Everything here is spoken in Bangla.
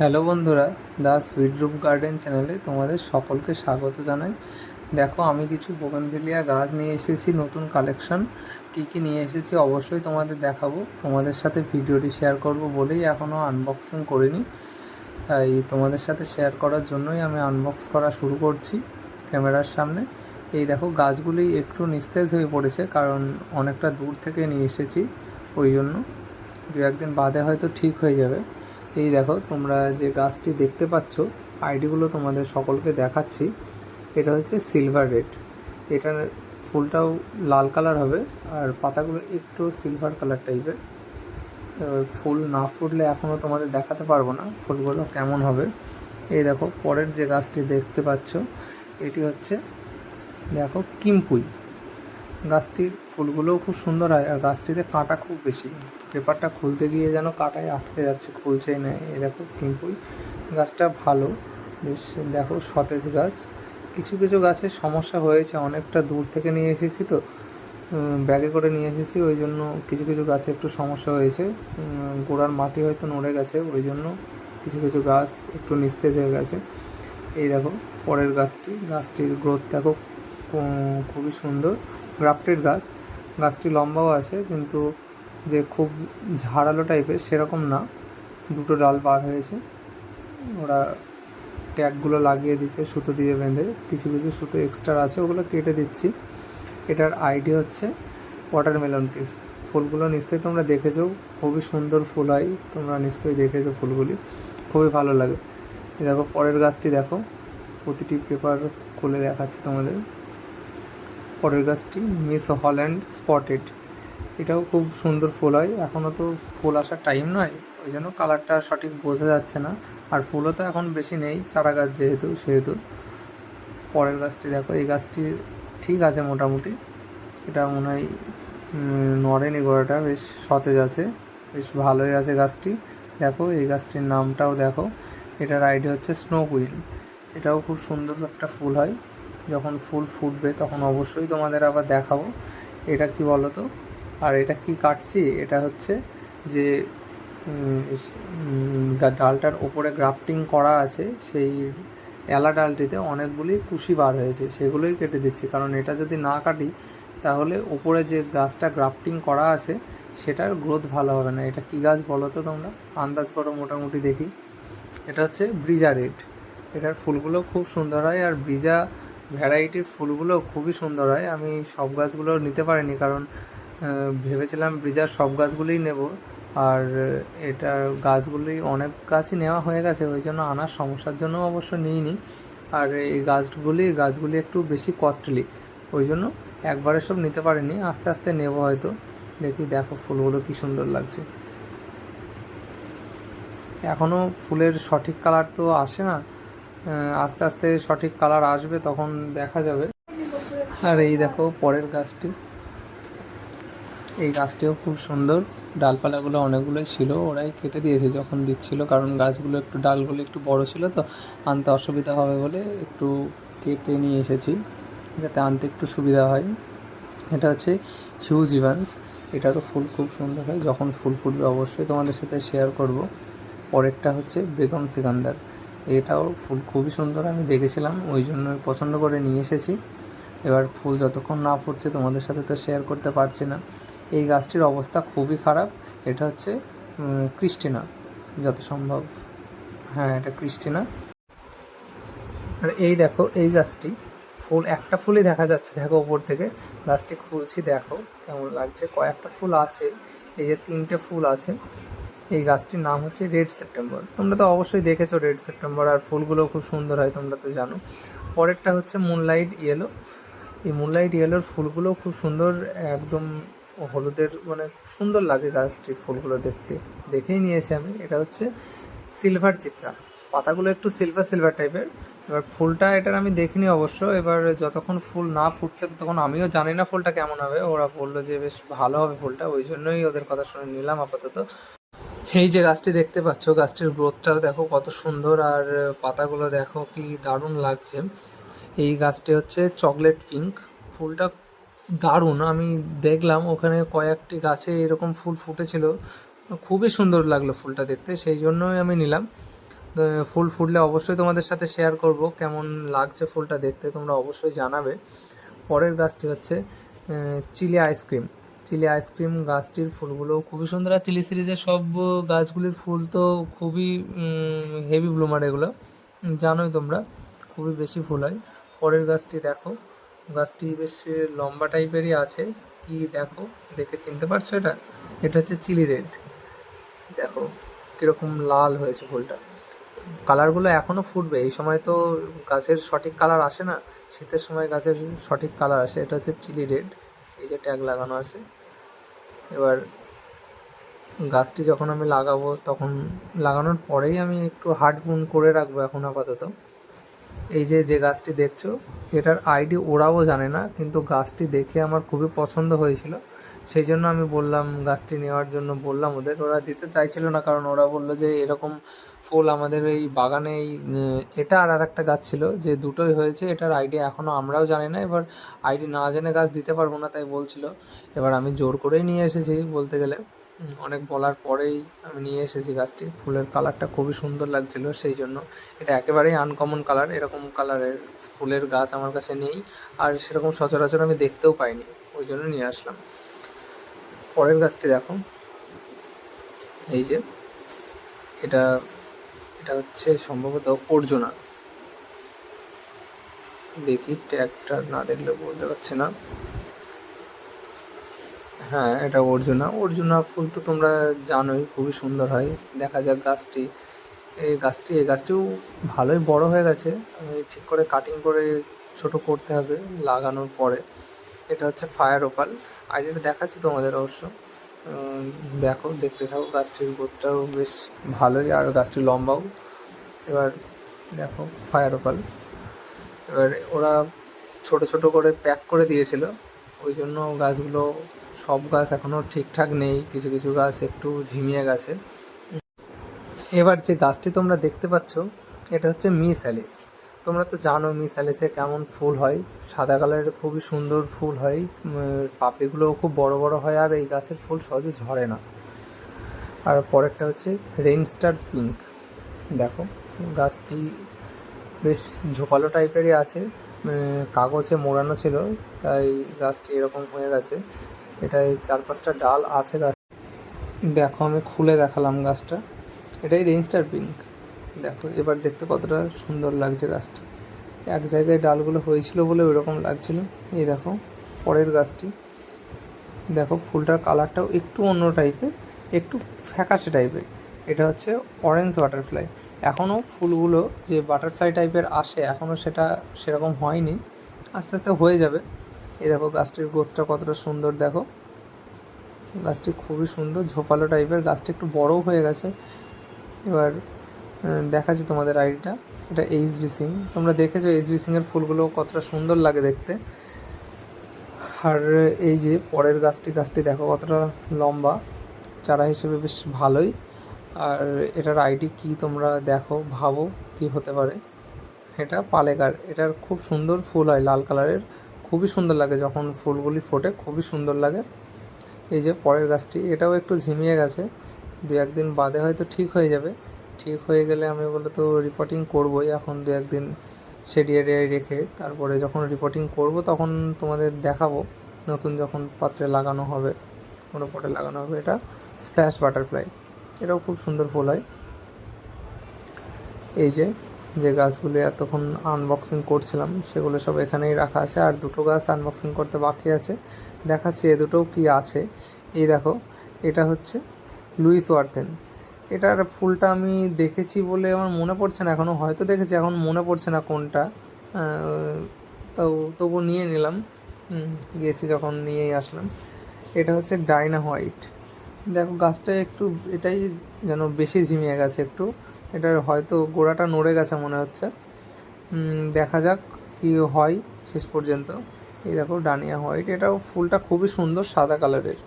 হ্যালো বন্ধুরা দ্য সুইট রুম গার্ডেন চ্যানেলে তোমাদের সকলকে স্বাগত জানাই। দেখো, আমি কিছু বোগানভেলিয়া গাছ নিয়ে এসেছি, নতুন কালেকশন। কী কী নিয়ে এসেছি অবশ্যই তোমাদের দেখাবো। তোমাদের সাথে ভিডিওটি শেয়ার করব বলেই এখনও আনবক্সিং করিনি। তাই তোমাদের সাথে শেয়ার করার জন্যই আমি আনবক্স করা শুরু করছি ক্যামেরার সামনে। এই দেখো, গাছগুলি একটু নিস্তেজ হয়ে পড়েছে, কারণ অনেকটা দূর থেকে নিয়ে এসেছি, ওই জন্য। দু একদিন বাদে হয়তো ঠিক হয়ে যাবে। এই দেখো, তোমরা যে গাছটি দেখতে পাচ্ছ আইডিগুলো তোমাদের সকলকে দেখাচ্ছি। এটা হচ্ছে সিলভার রেড এটার ফুলটাও লাল কালার হবে, আর পাতাগুলো একটু সিলভার কালার টাইপের ফুল না ফুটলে এখনও তোমাদের দেখাতে পারব না, ফুলগুলো কেমন হবে। এই দেখো, পরের যে গাছটি দেখতে পাচ্ছ, এটি হচ্ছে, দেখো কিমপুই গাছটির ফুলগুলোও খুব সুন্দর হয় আর গাছটিতে কাঁটা খুব বেশি। পেপারটা খুলতে গিয়ে যেন কাঁটায় আটকে যাচ্ছে খুলছেই না। এই দেখো কিমপুই গাছটা ভালো। বেশ, দেখো সতেজ গাছ। কিছু কিছু গাছের সমস্যা হয়েছে। অনেকটা দূর থেকে নিয়ে এসেছি তো। ব্যাগে করে নিয়ে এসেছি। ওই জন্য কিছু কিছু গাছে একটু সমস্যা হয়েছে। গোড়ার মাটি হয়তো নড়ে গেছে। ওই জন্য কিছু কিছু গাছ একটু নিস্তেজ হয়ে গেছে। এই দেখো পরের গাছটি। গাছটির গ্রোথ দেখো খুবই সুন্দর। গ্রাফটেড গাছ। গাছটি লম্বাও আছে, কিন্তু যে খুব ঝাড়ালো টাইপের সেরকম না। দুটো ডাল বার হয়েছে। ওরা ট্যাগগুলো লাগিয়ে দিচ্ছে সুতো দিয়ে বেঁধে। কিছু কিছু সুতো এক্সট্রা আছে, ওগুলো কেটে দিচ্ছি। এটার আইডি হচ্ছে ওয়াটারমেলন কেস ফুলগুলো নিশ্চয়ই তোমরা দেখেছ। খুবই সুন্দর ফুল হয়। তোমরা নিশ্চয়ই দেখেছ ফুলগুলি। খুবই ভালো লাগে। দেখো, পরের গাছটি দেখো। প্রতিটি পেপার খুলে দেখাচ্ছি তোমাদের। পরের গাছটি মিস হল্যান্ড স্পটেড। এটাও খুব সুন্দর ফুল হয়। এখনও তো ফুল আসার টাইম নয়। ওই জন্য কালারটা সঠিক বোঝা যাচ্ছে না। আর ফুলও তো এখন বেশি নেই, চারা গাছ যেহেতু, সেহেতু। পরের গাছটি দেখো, এই গাছটি ঠিক আছে মোটামুটি। এটা মনে হয় নড়েনি গোড়াটা, বেশ সতেজ আছে, বেশ ভালোই আছে গাছটি। দেখো, এই গাছটির নামটাও দেখো। এটার আইডিয়া হচ্ছে স্নো কুইল এটাও খুব সুন্দর একটা ফুল হয়। যখন ফুল ফুটবে তখন অবশ্যই তোমাদের আবার দেখাবো। এটা কি বলো তো আর এটা কি কাটছি? এটা হচ্ছে যে ডালটার ওপরে গ্রাফটিং করা আছে, সেই এলা ডালটিতে অনেকগুলি কুশি বার হয়েছে, সেগুলোই কেটে দিচ্ছি। কারণ এটা যদি না কাটি, তাহলে ওপরে যে গাছটা গ্রাফটিং করা আছে, সেটার গ্রোথ ভালো হবে না। এটা কী গাছ বলো তো তোমরা? আন্দাজ করো, মোটামুটি দেখি। এটা হচ্ছে ব্রিজা রেড। এটার ফুলগুলো খুব সুন্দর হয়, আর ব্রিজা ভ্যারাইটির ফুলগুলো খুবই সুন্দর হয়। আমি সব গাছগুলো নিতে পারিনি কারণ ভেবেছিলাম ব্রিজার সব গাছগুলোই নেব। আর এটার গাছগুলি অনেক গাছই নেওয়া হয়ে গেছে, ওই জন্য আনার সমস্যার জন্য অবশ্য নিইনি। আর এই গাছগুলি গাছগুলি একটু বেশি কস্টলি ওই জন্য একবারে সব নিতে পারিনি। আস্তে আস্তে নেব হয়তো। দেখি, দেখো ফুলগুলো কি সুন্দর লাগছে। এখনও ফুলের সঠিক কালার তো আসে না। আস্তে আস্তে সঠিক কালার আসবে, তখন দেখা যাবে। আর এই দেখো, পরের গাছটি। এই গাছটিও খুব সুন্দর। ডালপালাগুলো অনেকগুলোই ছিল, ওরাই কেটে দিয়েছে যখন দিচ্ছিল, কারণ গাছগুলো একটু ডালগুলো একটু বড় ছিল, তো আনতে অসুবিধা হবে বলে একটু কেটে নিয়ে এসেছি, যাতে আনতে একটু সুবিধা হয়। এটা হচ্ছে হিউজ ইভান্স এটারও ফুল খুব সুন্দর হয়। যখন ফুল ফুটবে অবশ্যই তোমাদের সাথে শেয়ার করব। পরেরটা হচ্ছে বেগম সিকান্দার। এটাও ফুল খুবই সুন্দর, আমি দেখেছিলাম, ওই জন্য পছন্দ করে নিয়ে এসেছি। এবার ফুল যতক্ষণ না ফুটছে তোমাদের সাথে তো শেয়ার করতে পারছি না। এই গাছটির অবস্থা খুবই খারাপ, এটা হচ্ছে ক্রিস্টিনা, যত সম্ভব। হ্যাঁ এটা ক্রিস্টিনা। আর এই দেখো, এই গাছটি, ফুল, একটা ফুলই দেখা যাচ্ছে, দেখো ওপর থেকে। গাছটি খুলছি, দেখো কেমন লাগছে। কয়েকটা ফুল আছে, এই যে তিনটে ফুল আছে। এই গাছটির নাম হচ্ছে রেড সেপ্টেম্বর। তোমরা তো অবশ্যই দেখেছ রেড সেপ্টেম্বর আর ফুলগুলো খুব সুন্দর হয়, তোমরা তো জানো। পরেরটা হচ্ছে মুনলাইট ইয়েলো। এই মুনলাইট ইয়েলোর ফুলগুলো খুব সুন্দর, একদম হলুদের মানে সুন্দর লাগে গাছটির ফুলগুলো দেখতে। দেখেই নিয়েছি আমি। এটা হচ্ছে সিলভার চিত্রা। পাতাগুলো একটু সিলভার সিলভার টাইপের। এবার ফুলটা এটার আমি দেখিনি অবশ্য। এবার যতক্ষণ ফুল না ফুটছে তখন আমিও জানি না ফুলটা কেমন হবে। ওরা বলল যে বেশ ভালো হবে ফুলটা, ওই জন্যই ওদের কথা শুনে নিলাম আপাতত। এই যে গাছটি দেখতে পাচ্ছ, গাছটির গ্রোথটাও দেখো কত সুন্দর আর পাতাগুলো দেখো কি দারুণ লাগছে। এই গাছটি হচ্ছে চকলেট পিঙ্ক ফুলটা দারুণ। আমি দেখলাম ওখানে কয়েকটি গাছে এরকম ফুল ফুটেছিল, খুবই সুন্দর লাগল ফুলটা দেখতে, সেই জন্যই আমি নিলাম। ফুল ফুটলে অবশ্যই তোমাদের সাথে শেয়ার করব, কেমন লাগছে ফুলটা দেখতে তোমরা অবশ্যই জানাবে। পরের গাছটি হচ্ছে চিলি আইসক্রিম চিলি আইসক্রিম গাছটির ফুলগুলো খুবই সুন্দর। আর চিলি সিরিজের সব গাছগুলির ফুল তো খুবই হেভি ব্লুমার এগুলো। জানোই তোমরা, খুবই বেশি ফুল হয় পরের গাছটি দেখো। গাছটি বেশ লম্বা টাইপেরই আছে। কি দেখো? দেখে চিনতে পারছ এটা? এটা হচ্ছে চিলি রেড। দেখো, কীরকম লাল হয়েছে ফুলটা। কালারগুলো এখনও ফুটবে। এই সময় তো গাছের সঠিক কালার আসে না। শীতের সময় গাছের সঠিক কালার আসে। এটা হচ্ছে চিলি রেড। এই যে ট্যাগ লাগানো আছে। এবার গাছটি যখন আমি লাগাবো, তখন লাগানোর পরেই আমি একটু হার্ড বুন করে রাখব এখন আপাতত। এই যে যে গাছটি দেখছ, এটার আইডি ওরাও জানে না, কিন্তু গাছটি দেখে আমার খুবই পছন্দ হয়েছিল। সেই জন্য আমি বললাম, গাছটি নেওয়ার জন্য বললাম ওদের। ওরা দিতে চাইছিল না, কারণ ওরা বলল যে এরকম ফুল আমাদের এই বাগানে এটা আর আর একটা গাছ ছিল যে দুটোই হয়েছে, এটার আইডিয়া এখনও আমরাও জানি না, এবার আইডি না জেনে গাছ দিতে পারব না তাই বলছিল। এবার আমি জোর করেই নিয়ে এসেছি বলতে গেলে। অনেক বলার পরেই আমি নিয়ে এসেছি গাছটি। ফুলের কালারটা খুবই সুন্দর লাগছিল সেই জন্য। এটা একেবারেই আনকমন কালার এরকম কালারের ফুলের গাছ আমার কাছে নেই, আর সেরকম সচরাচর আমি দেখতেও পাইনি, ওই জন্য নিয়ে আসলাম। পরের গাছটি দেখো। এই যে, এটা এটা হচ্ছে সম্ভবত অর্জুনা। দেখি ট্যাগটা না দেখলে বলতে পারছি না। হ্যাঁ এটা অর্জুনা। অর্জুনা ফুল তো তোমরা জানোই, খুবই সুন্দর হয়। দেখা যাক গাছটি। এই গাছটি, এই গাছটিও ভালোই বড় হয়ে গেছে। আমি ঠিক করে কাটিং করে ছোট করতে হবে লাগানোর পরে। এটা হচ্ছে ফায়ার ওপাল আইডিয়াটা দেখাচ্ছি তোমাদের অবশ্য। দেখো, দেখতে থাকো, গাছটির গ্রোথটাও বেশ ভালোই, আর গাছটি লম্বাও। এবার দেখো ফায়ার ওপাল এবার ওরা ছোট ছোট করে প্যাক করে দিয়েছিল। ওই জন্য গাছগুলো, সব গাছ এখনও ঠিকঠাক নেই। কিছু কিছু গাছ একটু ঝিমিয়ে গেছে। এবার যে গাছটি তোমরা দেখতে পাচ্ছ, এটা হচ্ছে মিস অ্যালিস। তোমরা তো জানো মিস অ্যালিসে কেমন ফুল হয়। সাদা কালারের খুবই সুন্দর ফুল হয়। পাপড়িগুলোও খুব বড় বড় হয় আর এই গাছের ফুল সহজে ঝরে না। আর পরেরটা হচ্ছে রেইনস্টার পিঙ্ক। দেখো, গাছটি বেশ ঝোপালো টাইপেরই আছে। কাগজে মোড়ানো ছিল, তাই গাছটি এরকম হয়ে গেছে। এটাই চার পাঁচটা ডাল আছে গাছ দেখো, আমি খুলে দেখালাম গাছটা। এটাই রেঞ্জটার পিঙ্ক। দেখো, এবার দেখতে কতটা সুন্দর লাগছে গাছটা। এক জায়গায় ডালগুলো হয়েছিল বলে ওইরকম লাগছিল। এই দেখো, পরের গাছটি। দেখো, ফুলটার কালারটাও একটু অন্য টাইপের, একটু ফ্যাকাশে টাইপের। এটা হচ্ছে অরেঞ্জ বাটারফ্লাই এখনও ফুলগুলো যে বাটারফ্লাই টাইপের আসে এখনও সেটা সেরকম হয়নি। আস্তে আস্তে হয়ে যাবে। এই দেখো, গাছটির গ্রোথটা কতটা সুন্দর, দেখো। গাছটি খুবই সুন্দর, ঝোপালো টাইপের। গাছটি একটু বড়ও হয়ে গেছে। এবার দেখাচ্ছি তোমাদের আইডিটা। এটা এইচ বি সিং তোমরা দেখেছ এইচ বি সিংয়ের ফুলগুলো কতটা সুন্দর লাগে দেখতে। আর এই যে পরের গাছটি গাছটি দেখো কতটা লম্বা। চারা হিসেবে বেশ ভালোই। আর এটার আইডি কি তোমরা দেখো, ভাবো কি হতে পারে। এটা পালেকার এটার খুব সুন্দর ফুল হয় লাল কালারের। খুবই সুন্দর লাগে যখন ফুলগুলি ফোটে, খুবই সুন্দর লাগে। এই যে পরের গাছটি, এটাও একটু ঝিমিয়ে গেছে। দু একদিন বাদে হয়তো ঠিক হয়ে যাবে। ঠিক হয়ে গেলে আমি বলে তো রিপোর্টিং করবোই এখন দু একদিন সেডিয়ে রেখে। তারপরে যখন রিপোর্টিং করব তখন তোমাদের দেখাবো, নতুন যখন পাত্রে লাগানো হবে, কোনো পটে লাগানো হবে এটা স্প্ল্যাশ বাটারফ্লাই এটাও খুব সুন্দর ফুল হয়। এই যে যে গাছগুলি এতক্ষণ আনবক্সিং করছিলাম, সেগুলো সব এখানেই রাখা আছে। আর দুটো গাছ আনবক্সিং করতে বাকি আছে। দেখাচ্ছি এ দুটোও কী আছে। এই দেখো, এটা হচ্ছে লুইস ওয়ার্থেন। এটার ফুলটা আমি দেখেছি বলে আমার মনে পড়ছে না এখনও হয়তো দেখেছি, এখন মনে পড়ছে না কোনটা। তো তবু নিয়ে নিলাম। গিয়েছি যখন নিয়েই আসলাম। এটা হচ্ছে ডাইনা হোয়াইট। দেখো, গাছটা একটু, এটাই যেন বেশি ঝিমিয়ে গেছে একটু। এটার হয়তো গোড়াটা নড়ে গেছে মনে হচ্ছে। দেখা যাক কী হয় শেষ পর্যন্ত। এই দেখো ডানিয়া হোয়াইট। এটাও ফুলটা খুবই সুন্দর সাদা কালারের।